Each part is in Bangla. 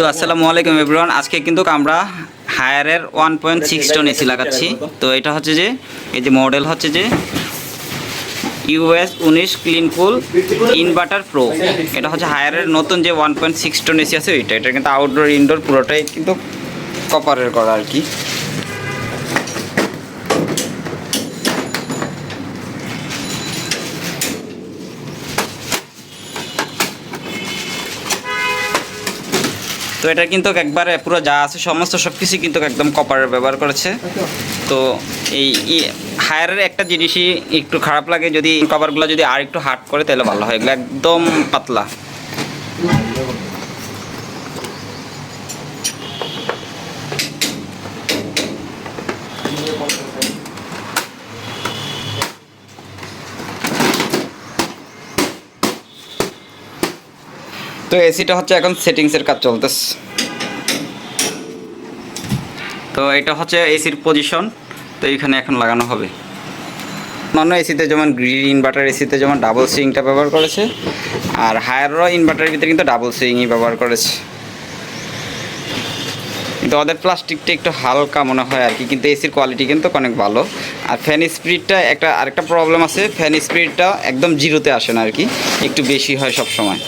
তো আসসালামু আলাইকুম এভরিওয়ান। আজকে কিন্তু আমরা হায়ারের one point six ton AC লাগাচ্ছি। তো এটা হচ্ছে যে, এই যে মডেল হচ্ছে যে ইউএস উনিশ ক্লিনফুল ইনভার্টার প্রো এটা হচ্ছে হায়ারের নতুন যে one point six ton AC আছে, ওইটা। এটা কিন্তু আউটডোর ইনডোর পুরোটাই কিন্তু কপারের করা আর কি। তো এটা কিন্তু একবারে পুরো যা আছে, সমস্ত সব কিছু কিন্তু একদম কপারের ব্যবহার করেছে। তো এই হায়ারের একটা জিনিসই একটু খারাপ লাগে, যদি কভারগুলো যদি আর একটু হার্ড করে, তাহলে ভালো হয়। এগুলো একদম পাতলা। তো এসিটা হচ্ছে এখন সেটিংসের কাজ চলতেছে। তো এটা হচ্ছে এসির পজিশন, তো এইখানে এখন লাগানো হবে। অন্য এসিতে যেমন গ্রিন ইনভার্টার এসিতে যেমন ডাবল সুইংটা ব্যবহার করেছে, আর হায়ারও ইনভার্টারের ভিতরে কিন্তু ডাবল সুইংই ব্যবহার করেছে। কিন্তু ওদের প্লাস্টিকটা একটু হালকা মনে হয় আর কি, কিন্তু এসির কোয়ালিটি কিন্তু অনেক ভালো। আর ফ্যান স্পিডটা একটা আরেকটা প্রবলেম আছে, ফ্যান স্পিডটা একদম জিরোতে আসে না আর কি, একটু বেশি হয় সব সময়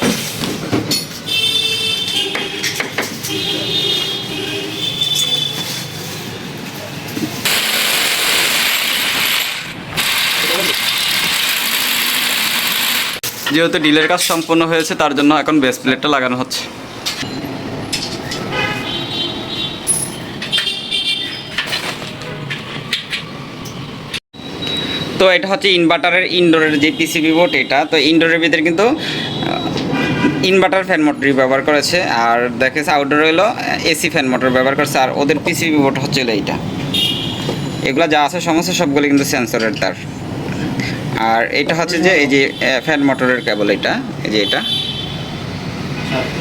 যেহেতু ডিলের কাজ সম্পূর্ণ হয়েছে, তার জন্য এখন বেস প্লেটটা লাগানো হচ্ছে। তো এটা হচ্ছে ইনভার্টারের ইনডোরের যে পিসিবি বোর্ড এটা, তো ইনডোরের ভিতরে কিন্তু ইনভার্টার ফ্যান মোটরই ব্যবহার করেছে, আর দেখেছে আউটডোর হলো এসি ফ্যান মোটর ব্যবহার করেছে, আর ওদের পিসিবি বোর্ড হচ্ছে হলো এইটা। এগুলো যা আছে, সমস্ত সবগুলো কিন্তু সেন্সরের তার। আর এটা হচ্ছে যে এই যে ফ্যান মোটরের কেবল এটা, এই যে এটা।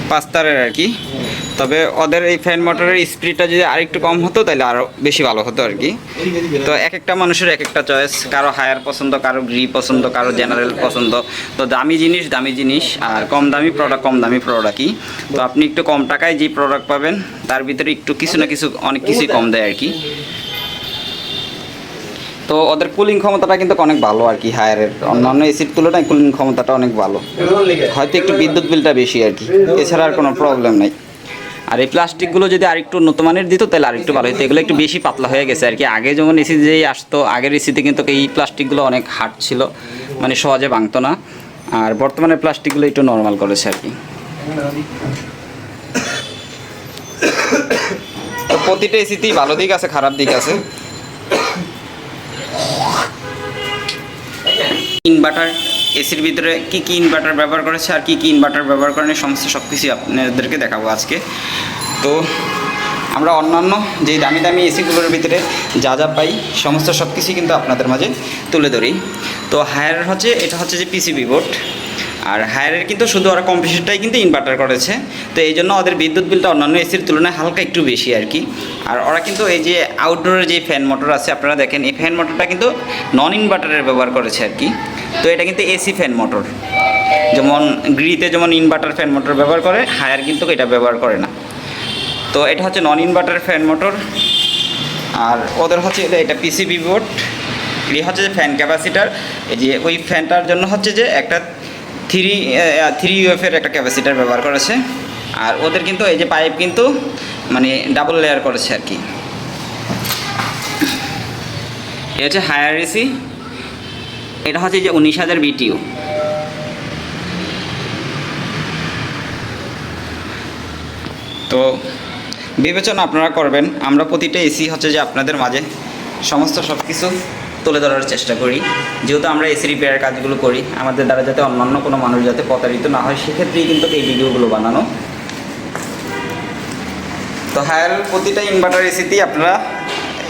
পাঁচ তারের আর কি। তবে ওদের এই ফ্যান মোটরের স্পিডটা যদি আরেকটু কম হতো, তাহলে আরও বেশি ভালো হতো আর কি। তো এক একটা মানুষের এক একটা চয়েস কারও হায়ার পছন্দ, কারও গ্রি পছন্দ, কারও জেনারেল পছন্দ। তো দামি জিনিস দামি জিনিস, আর কম দামি প্রোডাক্ট কম দামি প্রোডাক্টই তো আপনি একটু কম টাকায় যে প্রোডাক্ট পাবেন, তার ভিতরে একটু কিছু না কিছু, অনেক কিছুই কম দেয় আর কি। তো ওদের কুলিং ক্ষমতাটা কিন্তু অনেক ভালো আর কি হায়ারের অন্যান্য এসির তুলনায় কুলিং ক্ষমতাটা অনেক ভালো। হয়তো একটু বিদ্যুৎ বিলটা বেশি আর কি। এছাড়া আর কোনো প্রবলেম নাই। আর এই প্লাস্টিকগুলো যদি আরেকটু উন্নত মানের দিত, তাহলে আরেকটু ভালো হতো এগুলো একটু বেশি পাতলা হয়ে গেছে আর কি। আগে যেমন এসি যেই আসতো, আগের এসিতে কিন্তু এই প্লাস্টিকগুলো অনেক হার্ড ছিল। মানে সহজে ভাঙতো না। আর বর্তমানে প্লাস্টিকগুলো একটু নর্মাল করেছে আর কি। তো প্রতিটা এসিতেই ভালো দিক আছে, খারাপ দিক আছে। ইনভার্টার এসির ভিতরে কি কি ইনভার্টার ব্যবহার করেছে আর কি কি ইনভার্টার ব্যবহার করেনি, সমস্ত সব কিছুই আপনাদেরকে দেখাবো আজকে। তো আমরা অন্যান্য যে দামি দামি এসিগুলোর ভিতরে যা যা পাই, সমস্ত সব কিছুই কিন্তু আপনাদের মাঝে তুলে ধরি। তো হায়ার হচ্ছে, এটা হচ্ছে যে পিসিবি বোর্ড। আর হায়ারের কিন্তু শুধু ওরা কম্পিউটারটাই কিন্তু ইনভার্টার করেছে। তো এই জন্য ওদের বিদ্যুৎ বিলটা অন্যান্য এসির তুলনায় হালকা একটু বেশি আর কি। আর ওরা কিন্তু এই যে আউটডোরের যে ফ্যান মোটর আছে, আপনারা দেখেন, এই ফ্যান মোটরটা কিন্তু নন ইনভার্টারের ব্যবহার করেছে আর কি। তো এটা কিন্তু এসি ফ্যান মোটর। যেমন গ্রিতে যেমন ইনভার্টার ফ্যান মোটর ব্যবহার করে, হায়ার কিন্তু এটা ব্যবহার করে না। তো এটা হচ্ছে নন ইনভার্টার ফ্যান মোটর। আর ওদের হচ্ছে এটা- এটা পিসিবি বোর্ড এই হচ্ছে যে ফ্যান ক্যাপাসিটার এই যে ওই ফ্যানটার জন্য হচ্ছে যে একটা থ্রি থ্রি ইউএফের একটা ক্যাপাসিটার ব্যবহার করেছে। আর ওদের কিন্তু এই যে পাইপ কিন্তু মানে ডাবল লেয়ার করেছে আর কি। এটা হচ্ছে হায়ার এসি এটা হচ্ছে যে উনিশ হাজার বিটিউ তো বিবেচনা আপনারা করবেন। আমরা প্রতিটা এসি হচ্ছে যে আপনাদের মাঝে সমস্ত সব কিছু তুলে ধরার চেষ্টা করি। যেহেতু আমরা এসি রিপেয়ারের কাজগুলো করি, আমাদের দ্বারা যাতে অন্যান্য কোনো মানুষ যাতে প্রতারিত না হয়, সেক্ষেত্রেই কিন্তু এই ভিডিওগুলো বানানো। তো হায়ার প্রতিটা ইনভার্টার এসিতেই আপনারা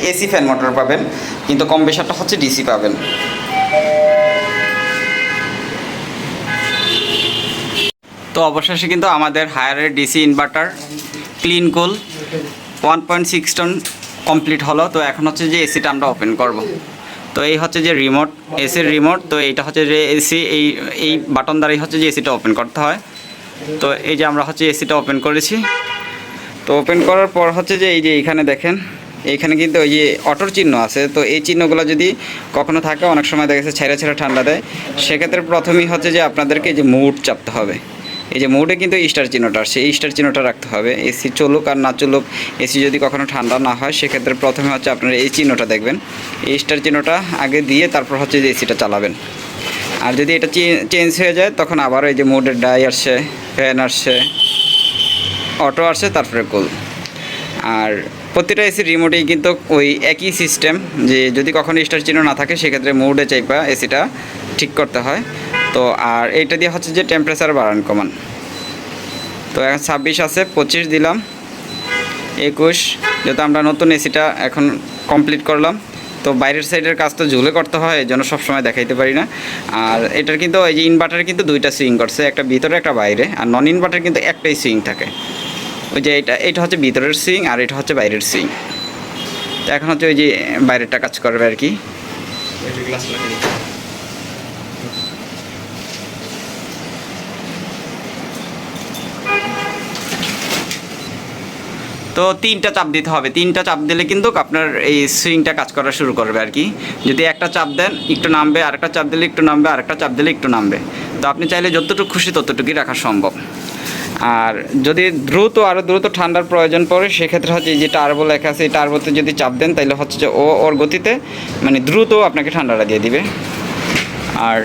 এসি ফ্যান মোটর পাবেন, কিন্তু কম বেশারটা হচ্ছে ডিসি পাবেন। তো অবশেষে কিন্তু আমাদের হায়ারের DC inverter clean cool one point six ton complete হলো। তো এখন হচ্ছে যে এসিটা আমরা ওপেন করব। তো এই হচ্ছে যে রিমোট এসির রিমোট তো এইটা হচ্ছে যে এসি এই এই বাটন দ্বারাই হচ্ছে যে এসিটা ওপেন করতে হয়। তো এই যে আমরা হচ্ছে এসিটা ওপেন করেছি। তো ওপেন করার পর হচ্ছে যে এই যে এইখানে দেখেন, এইখানে কিন্তু ওই যে অটোর চিহ্ন আছে। তো এই চিহ্নগুলো যদি কখনো থাকে, অনেক সময় দেখা গেছে ছেড়ে ছেড়ে ঠান্ডা দেয়। সেক্ষেত্রে প্রথমেই হচ্ছে যে আপনাদেরকে যে মুড চাপতে হবে। এই যে মুডে কিন্তু স্টার চিহ্নটা আসছে এই স্টার চিহ্নটা রাখতে হবে। এসি চলুক আর না চলুক, এসি যদি কখনো ঠান্ডা না হয়, সেক্ষেত্রে প্রথমে হচ্ছে আপনারা এই চিহ্নটা দেখবেন। এই স্টার চিহ্নটা আগে দিয়ে তারপর হচ্ছে যে এসিটা চালাবেন। আর যদি এটা চেঞ্জ হয়ে যায়, তখন আবার এই যে মোডের ডাই আসছে, ফ্যান আসছে, অটো আসছে, তারপরে কুল। আর প্রতিটা এসির রিমোটেই কিন্তু ওই একই সিস্টেম যে যদি কখনো স্টার চিহ্ন না থাকে, সেক্ষেত্রে মোডে চাইপা এসিটা ঠিক করতে হয়। তো আর এইটা দিয়ে হচ্ছে যে টেম্পারেচার বাড়ান কমান। তো এখন ছাব্বিশ আছে, পঁচিশ দিলাম, একুশ, যেহেতু আমরা নতুন এসিটা এখন কমপ্লিট করলাম, তো বাইরের সাইডের কাজ তো ঝুলে করতে হয়, এই জন্য সবসময় দেখাইতে পারি না। আর এটার কিন্তু এই যে ইনভার্টার কিন্তু দুইটা সুইং করছে, একটা ভিতরে, একটা বাইরে, আর নন ইনভার্টার কিন্তু একটাই সুইং থাকে। ওই যে এটা এটা হচ্ছে ভিতরের সুইং আর এটা হচ্ছে বাইরের সুইং তো এখন হচ্ছে ওই যে বাইরেরটা কাজ করবে আর কি। তো তিনটা চাপ দিতে হবে। তিনটা চাপ দিলে কিন্তু আপনার এই সুইংটা কাজ করা শুরু করবে আর কি। যদি একটা চাপ দেন, একটু নামবে, আরেকটা চাপ দিলে একটু নামবে, আরেকটা চাপ দিলে একটু নামবে। তো আপনি চাইলে যতটুকু খুশি ততটুকুই রাখা সম্ভব। আর যদি দ্রুত আরও দ্রুত ঠান্ডার প্রয়োজন পড়ে, সেক্ষেত্রে হচ্ছে যে টার্বো লেখা আছে, এই টার্বোতে যদি চাপ দেন তাহলে হচ্ছে যে ও ওর গতিতে মানে দ্রুত আপনাকে ঠান্ডাটা দিয়ে দিবে। আর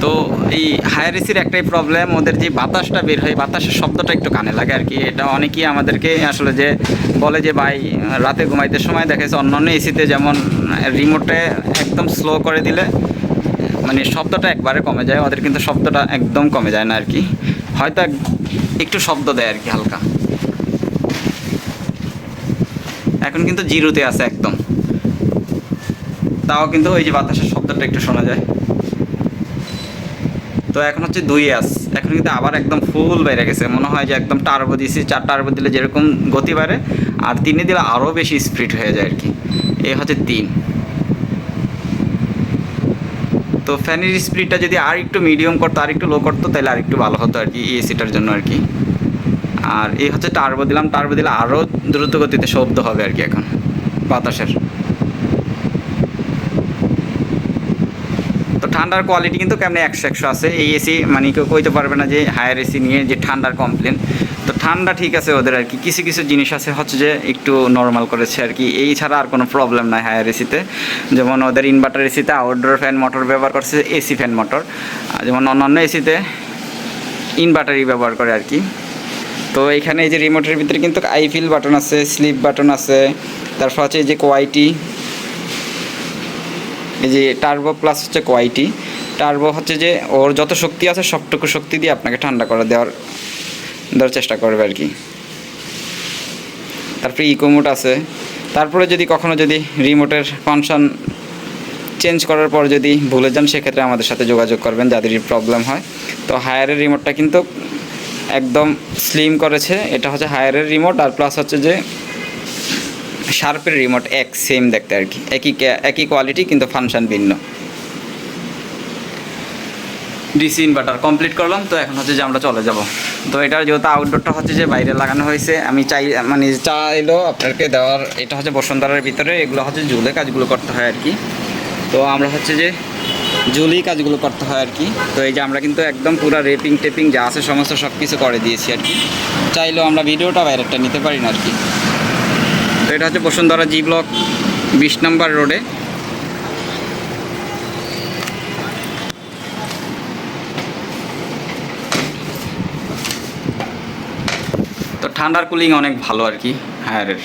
তো এই হায়ার এসির একটাই প্রবলেম ওদের যে বাতাসটা বের হয়, বাতাসের শব্দটা একটু কানে লাগে আর কি। এটা অনেকেই আমাদেরকে আসলে যে বলে যে, ভাই, রাতে ঘুমাইতে সময় দেখা যাচ্ছে অন্য এসিতে যেমন রিমোটে একদম স্লো করে দিলে মানে শব্দটা একবারে কমে যায়। ওদের কিন্তু শব্দটা একদম কমে যায় না আর কি। হয়তো এক- একটু শব্দ দেয় আর কি হালকা। এখন কিন্তু জিরোতে আছে একদম। তাও কিন্তু ওই যে বাতাসের শব্দটা একটু শোনা যায়। তো এখন হচ্ছে দুই আস এখন কিন্তু আবার একদম ফুল বেড়ে গেছে। মনে হয় যে একদম টার্বো দিছি, চার টার্বো দিলে যেরকম গতি বাড়ে, আর তিনে দিলে আরও বেশি স্পিড হয়ে যায় আর কি এই হচ্ছে তিন। তো ফ্যানের স্পিডটা যদি আর একটু মিডিয়াম করতো, আর একটু লো করতো, তাহলে আর একটু ভালো হতো আর কি এসিটার জন্য আর কি আর এই হচ্ছে টার্বো দিলাম টার্বো দিলে আরও দ্রুত গতিতে শব্দ হবে আর কি এখন বাতাসের। ঠান্ডার কোয়ালিটি কিন্তু কেমন একশো একশো আছে? এই এসি মানে কেউ কইতে পারবে না যে হায়ার এসি নিয়ে যে ঠান্ডার কমপ্লেন তো ঠান্ডা ঠিক আছে ওদের আর কি। কিছু কিছু জিনিস আছে হচ্ছে যে একটু নর্মাল করেছে আর কি। এই ছাড়া আর কোনো প্রবলেম নাই হায়ার এসিতে যেমন ওদের ইনভার্টার এসিতে আউটডোর ফ্যান মোটর ব্যবহার করছে এসি ফ্যান মোটর যেমন অন্যান্য এসিতে ইনভার্টারই ব্যবহার করে আর কি। তো এখানে এই যে রিমোটের ভিতরে কিন্তু আইফিল বাটন আছে স্লিপ বাটন আছে। তারপর হচ্ছে এই যে কোয়াইটি এই যে টার্বো প্লাস হচ্ছে কোয়াইটি টার্বো হচ্ছে যে ওর যত শক্তি আছে সবটুকু শক্তি দিয়ে আপনাকে ঠান্ডা করে দেওয়ার দেওয়ার চেষ্টা করবে আর কি। তারপরে ইকোমোট আছে। তারপরে যদি কখনো যদি রিমোটের ফাংশন চেঞ্জ করার পর যদি ভুলে যান, সেক্ষেত্রে আমাদের সাথে যোগাযোগ করবেন, যাদের প্রবলেম হয়। তো হায়ারের রিমোটটা কিন্তু একদম স্লিম করেছে। এটা হচ্ছে হায়ারের রিমোট আর প্লাস হচ্ছে যে শার্পের রিমোট এক সেম দেখতে আর কি। একই একই কোয়ালিটি কিন্তু ফাংশন ভিন্ন। ডিসি ইনভার্টার কমপ্লিট করলাম, তো এখন হচ্ছে যে আমরা চলে যাব। তো এটার যেহেতু আউটডোরটা হচ্ছে যে বাইরে লাগানো হয়েছে, আমি চাই মানে চাইলো আপনাকে দেওয়ার, এটা হচ্ছে বসুন্ধরার ভিতরে, এগুলো হচ্ছে জুলে কাজগুলো করতে হয় আর কি। তো আমরা হচ্ছে যে ঝুলি কাজগুলো করতে হয় আর কি। তো এই যে আমরা কিন্তু একদম পুরো রেপিং টেপিং যা আছে সমস্ত সব কিছু করে দিয়েছি আর কি। চাইলেও আমরা ভিডিওটা বাইরেরটা নিতে পারি না আর কি। তো এটা হচ্ছে বসুন্ধরা জি ব্লক বিশ নম্বর রোডে। তো ঠান্ডার কুলিং অনেক ভালো আর কি, হায়ারের।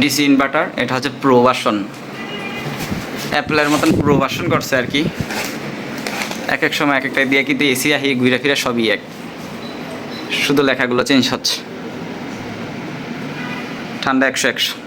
ডিসি ইনভার্টার, এটা হচ্ছে প্রোভাশন অ্যাপেলের মতন প্রোভাশন করছে আর কি। এক এক সময় এক একটা দিয়ে কিন্তু এসি আহি ঘুরে ফিরে সবই এক। শুধু লেখাগুলো চেঞ্জ হচ্ছে। ঠান্ডা একশো একশো।